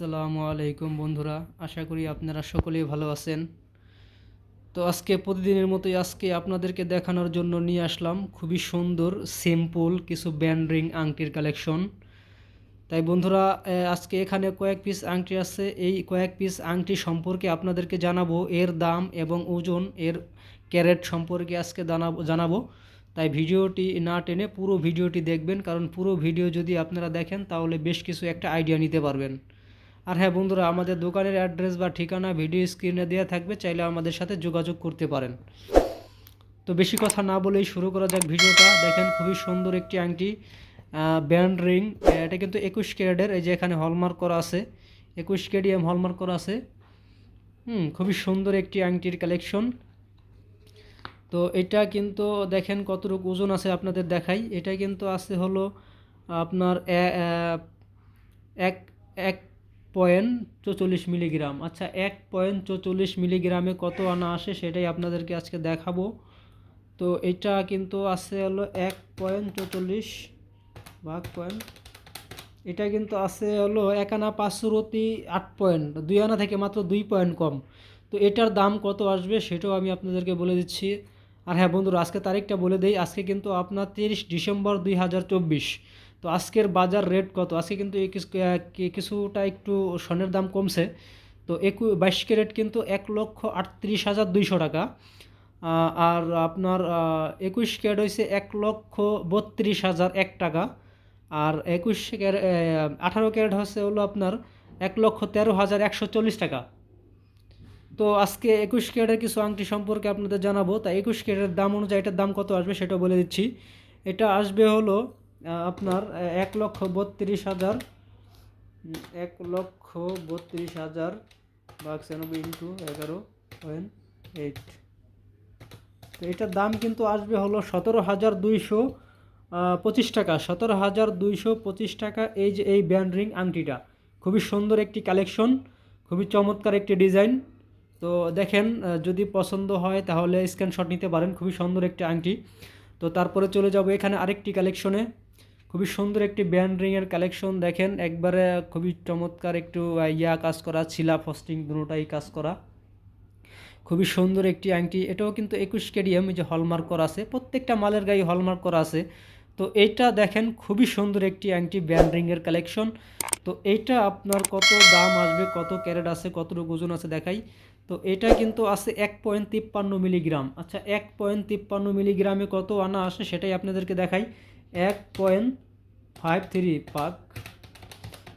আসসালামু আলাইকুম বন্ধুরা, আশা করি আপনারা সকলেই ভালো আছেন। তো আজকে প্রতিদিনের মতোই আজকে আপনাদেরকে দেখানোর জন্য নিয়ে আসলাম খুবই সুন্দর সিম্পল কিছু ব্যান্ড রিং আংটির কালেকশন তাই বন্ধুরা আজকে এখানে কয়েক পিস আংটি আছে। এই কয়েক পিস আংটি সম্পর্কে আপনাদেরকে জানাব, এর দাম এবং ওজন, এর ক্যারেট সম্পর্কে আজকে জানাব জানাব। তাই ভিডিওটি না টেনে পুরো ভিডিওটি দেখবেন, কারণ পুরো ভিডিও যদি আপনারা দেখেন, তাহলে বেশ কিছু একটা আইডিয়া নিতে পারবেন। আর হ্যাঁ বন্ধুরা, আমাদের দোকানের অ্যাড্রেস বা ঠিকানা ভিডিও স্ক্রিনে দেওয়া থাকবে, চাইলে আমাদের সাথে যোগাযোগ করতে পারেন। তো বেশি কথা না বলেই শুরু করা যাক ভিডিওটা। দেখেন খুবই সুন্দর একটি আংটি ব্যান্ড রিং। এটা কিন্তু একুশ ক্যারেটের, এই যে এখানে হলমার্ক করা আছে। একুশ কেডিএম হলমার্ক করা আছে। হুম, খুবই সুন্দর একটি আংটির কালেকশন। তো এটা কিন্তু দেখেন কতটুকু ওজন আছে আপনাদের দেখাই। এটা কিন্তু আছে হলো আপনার এক এক পয়েন্ট চৌচল্লিশ মিলিগ্রাম। আচ্ছা এক পয়েন্ট চৌচল্লিশ মিলিগ্রামে কত আনা আসে সেটাই আপনাদেরকে আজকে দেখাবো। তো এটা কিন্তু আছে হলো এক পয়েন্ট চৌচল্লিশ ভাগ পয়েন্ট। এটা কিন্তু আছে হলো এক আনা পাঁচশোরতি আট পয়েন্ট, দুই আনা থেকে মাত্র দুই পয়েন্ট কম। তো এটার দাম কত আসবে সেটাও আমি আপনাদেরকে বলে দিচ্ছি। আর হ্যাঁ বন্ধুরা, আজকে তারিখটা বলে দেই, আজকে কিন্তু আপনার তিরিশ ডিসেম্বর দুই হাজার চব্বিশ। তো আজকের বাজার রেট কত? আজকে কিন্তু কিছুটা একটু স্বর্ণের দাম কমছে। তো একু বাইশ ক্যারেট কিন্তু এক লক্ষ আটত্রিশ হাজার দুইশো টাকা। আর আপনার একুশ ক্যারেট হয়েছে এক লক্ষ বত্রিশ হাজার এক টাকা। আর একুশ ক্যারেট আঠারো ক্যারেট হচ্ছে হলো আপনার এক লক্ষ তেরো হাজার একশো চল্লিশ টাকা। তো আজকে একুশ ক্যারেটের কিছু আংটি সম্পর্কে আপনাদের জানাব। তা একুশ ক্যারেটের দাম অনুযায়ী এটার দাম কত আসবে সেটা বলে দিচ্ছি। এটা আসবে হলো আপনার এক লক্ষ বত্রিশ হাজার এক লক্ষ বত্রিশ হাজার বা ছিয়ানব্বই ইন্টু এগারো পয়েন্ট এইট। তো এটার দাম কিন্তু আসবে হলো সতেরো হাজার দুইশো পঁচিশ টাকা। সতেরো হাজার দুইশো পঁচিশ টাকা এই যে, এই ব্যান্ড রিং আংটিটা। খুবই সুন্দর একটি কালেকশন, খুবই চমৎকার একটি ডিজাইন। তো দেখেন যদি পছন্দ হয় তাহলে স্ক্রিনশট নিতে পারেন, খুবই সুন্দর একটি আংটি। তো তারপরে চলে যাব এখানে আরেকটি কালেকশনে। খুবই সুন্দর একটি ব্যান্ড রিংয়ের কালেকশন দেখেন। একবারে খুবই চমৎকার একটু ইয়া কাজ করা, ছিলা ফস্টিং দুটোটাই কাজ করা। খুবই সুন্দর একটি আংটি। এটাও কিন্তু একুশ কেডিএম যে হলমার্ক করা আছে। প্রত্যেকটা মালের গায়ে হলমার্ক করা আছে। তো এইটা দেখেন, খুবই সুন্দর একটি আংটি ব্যান্ড রিংয়ের কালেকশন তো এইটা আপনার কত দাম আসবে, কত ক্যারেট আছে, কতটুকু ওজন আছে দেখাই। তো এটা কিন্তু আছে এক পয়েন্ট তিপ্পান্ন মিলিগ্রাম আচ্ছা এক পয়েন্ট তিপ্পান্ন মিলিগ্রামে কত আনা আসে সেটাই আপনাদেরকে দেখাই। এক পয়েন্ট ফাইভ থ্রি পাক।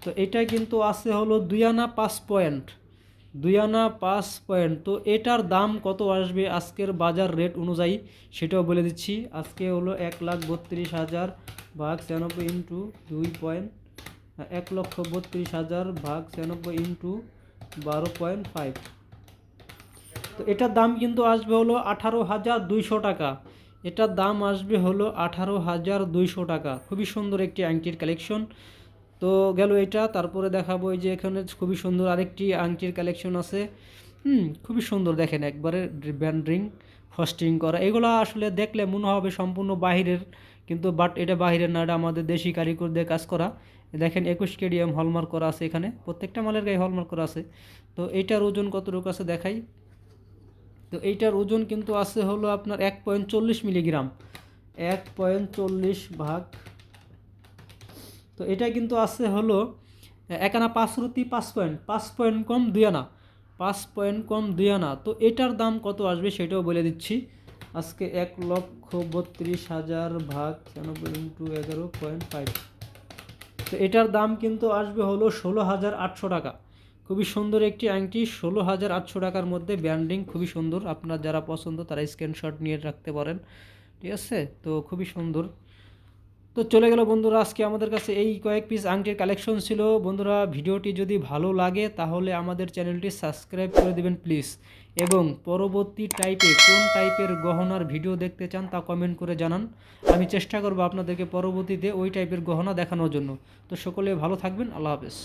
তো এটা কিন্তু আছে হলো দুই আনা পাঁচ পয়েন্ট। দুই আনা পাঁচ পয়েন্ট। তো এটার দাম কত আসবে আজকের বাজার রেট অনুযায়ী সেটাও বলে দিচ্ছি। আজকে হলো এক লাখ বত্রিশ হাজার ভাগ ছিয়ানব্বই ইন্টু দুই পয়েন্ট। এক লক্ষ বত্রিশ হাজার ভাগ ছিয়ানব্বই ইন্টু বারো পয়েন্ট ফাইভ। তো এটার দাম কিন্তু আসবে হলো আঠারো হাজার দুইশো টাকা। এটার দাম আসবে হলো আঠারো হাজার দুইশো টাকা। খুবই সুন্দর একটি আংটির কালেকশন। তো গেল এটা, তারপরে দেখাবো এই যে এখানে খুবই সুন্দর আরেকটি আংটির কালেকশন আছে। হুম, খুবই সুন্দর দেখেন একবারে ব্যান্ড রিং, ফস্টিং করা। এগুলো আসলে দেখলে মনে হবে সম্পূর্ণ বাহিরের, কিন্তু বাট এটা বাহিরের না, এটা আমাদের দেশি কারিগর দিয়ে কাজ করা। দেখেন একুশ কেডিএম হলমার্ক করা আছে এখানে, প্রত্যেকটা মালের গায়ে হলমার্ক করা আছে। তো এইটার ওজন কতটুকু আছে দেখাই। তো এইটার ওজন কিন্তু আছে হলো আপনার এক পয়েন্ট চল্লিশ মিলিগ্রাম। এক পয়েন্ট চল্লিশ ভাগ। তো এটা কিন্তু আছে হলো এক আনা পাঁচ রুতি পাঁচ পয়েন্ট পাঁচ পয়েন্ট কম দুই আনা, পাঁচ পয়েন্ট কম দুই আনা। তো এটার দাম কত আসবে সেটাও বলে দিচ্ছি। আজকে এক লক্ষ বত্রিশ হাজার ভাগ ছিয়ানব্বই ইন্টু এগারো পয়েন্ট ফাইভ। তো এটার দাম কিন্তু আসবে হলো ষোলো হাজার আটশো টাকা। খুবই সুন্দর একটি আংটি, ষোলো হাজার আটশো টাকার মধ্যে ব্যান্ডিং খুবই সুন্দর। আপনার যারা পছন্দ তারা স্ক্রিনশট নিয়ে রাখতে পারেন। ঠিক আছে? তো খুবই সুন্দর। তো চলে গেল বন্ধুরা, আজকে আমাদের কাছে এই কয়েক পিস আংটির কালেকশন ছিল। বন্ধুরা, ভিডিওটি যদি ভালো লাগে তাহলে আমাদের চ্যানেলটি সাবস্ক্রাইব করে দেবেন প্লিজ এবং পরবর্তী টাইপে কোন টাইপের গহনার ভিডিও দেখতে চান তা কমেন্ট করে জানান। আমি চেষ্টা করব আপনাদেরকে পরবর্তীতে ওই টাইপের গহনা দেখানোর জন্য। তো সকলে ভালো থাকবেন, আল্লাহ হাফেজ।